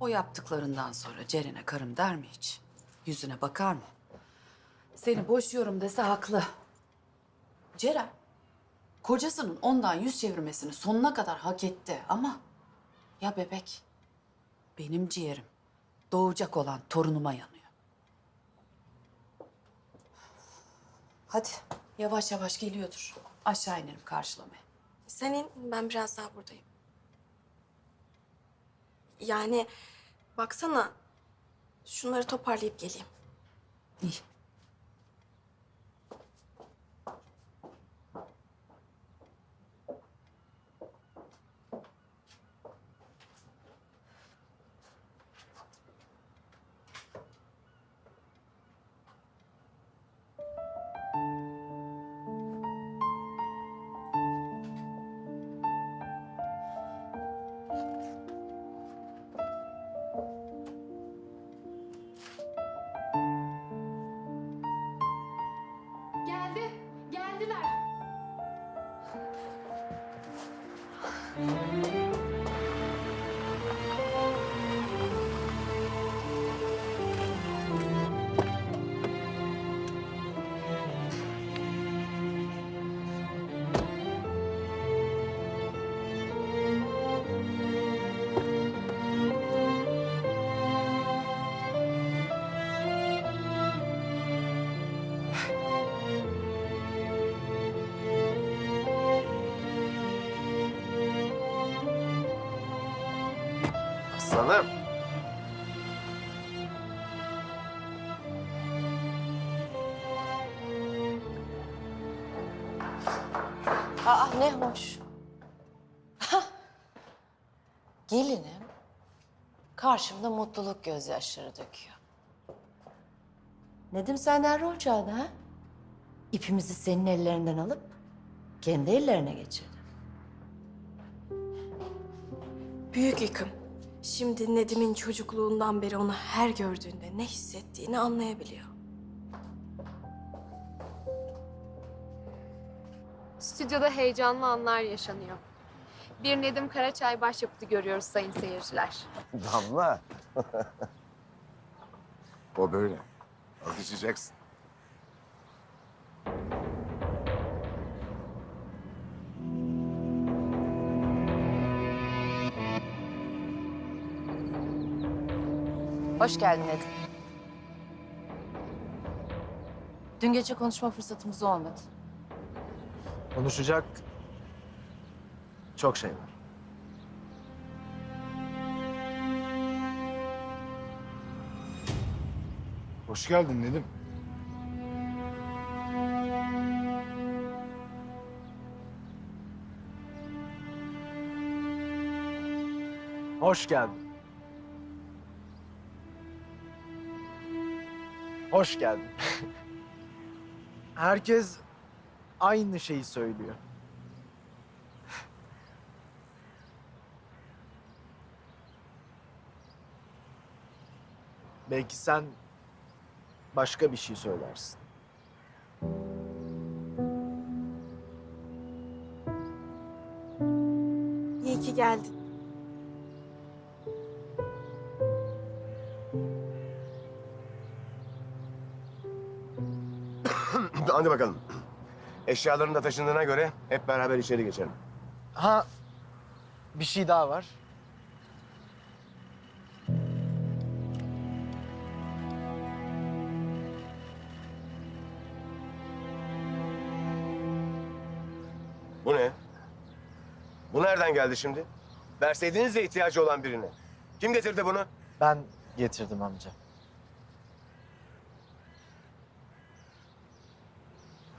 O yaptıklarından sonra Ceren'e karım der mi hiç? Yüzüne bakar mı? Seni boşuyorum dese haklı. Ceren, kocasının ondan yüz çevirmesini sonuna kadar hak etti ama... Ya bebek? Benim ciğerim doğacak olan torunuma yanıyor. Hadi yavaş yavaş geliyordur. Aşağı inelim karşılamaya. Sen in, ben biraz daha buradayım. Yani baksana, şunları toparlayıp geleyim. İyi. 嗯 Aslanım. Aa ne hoş. Gelinim karşımda mutluluk gözyaşları döküyor. Nedim senden rol çaldı ha? İpimizi senin ellerinden alıp kendi ellerine geçirdi. Büyük yıkım. Şimdi Nedim'in çocukluğundan beri onu her gördüğünde ne hissettiğini anlayabiliyor. Stüdyoda heyecanlı anlar yaşanıyor. Bir Nedim Karaçay başyapıtı görüyoruz sayın seyirciler. Damla. o böyle. Alışacaksın. Hoş geldin Nedim. Dün gece konuşma fırsatımız olmadı. Konuşacak çok şey var. Hoş geldin Nedim. Hoş geldin. Hoş geldin. Herkes aynı şeyi söylüyor. Belki sen başka bir şey söylersin. İyi ki geldin. Hadi bakalım. Eşyaların da taşındığına göre hep beraber içeri geçelim. Ha, bir şey daha var. Bu ne? Bu nereden geldi şimdi? Verseydiniz ya ihtiyacı olan birine. Kim getirdi bunu? Ben getirdim amca.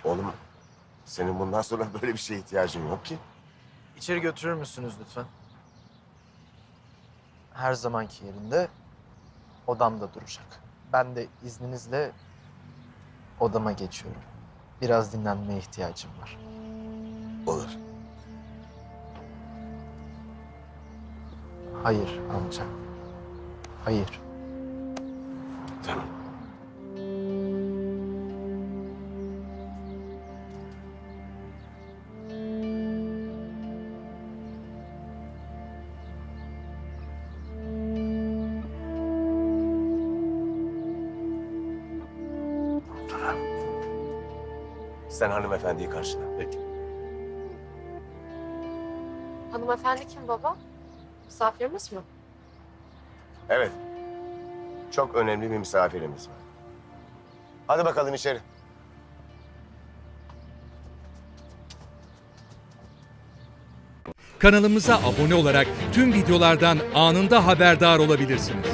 Oğlum, senin bundan sonra böyle bir şeye ihtiyacın yok ki. İçeri götürür müsünüz lütfen? Her zamanki yerinde odamda duracak. Ben de izninizle odama geçiyorum. Biraz dinlenmeye ihtiyacım var. Olur. Hayır amca. Hayır. Tamam. Sen hanımefendiyi karşıla. Peki. Hanımefendi kim baba? Misafirimiz mi? Evet. Çok önemli bir misafirimiz var. Hadi bakalım içeri. Kanalımıza abone olarak tüm videolardan anında haberdar olabilirsiniz.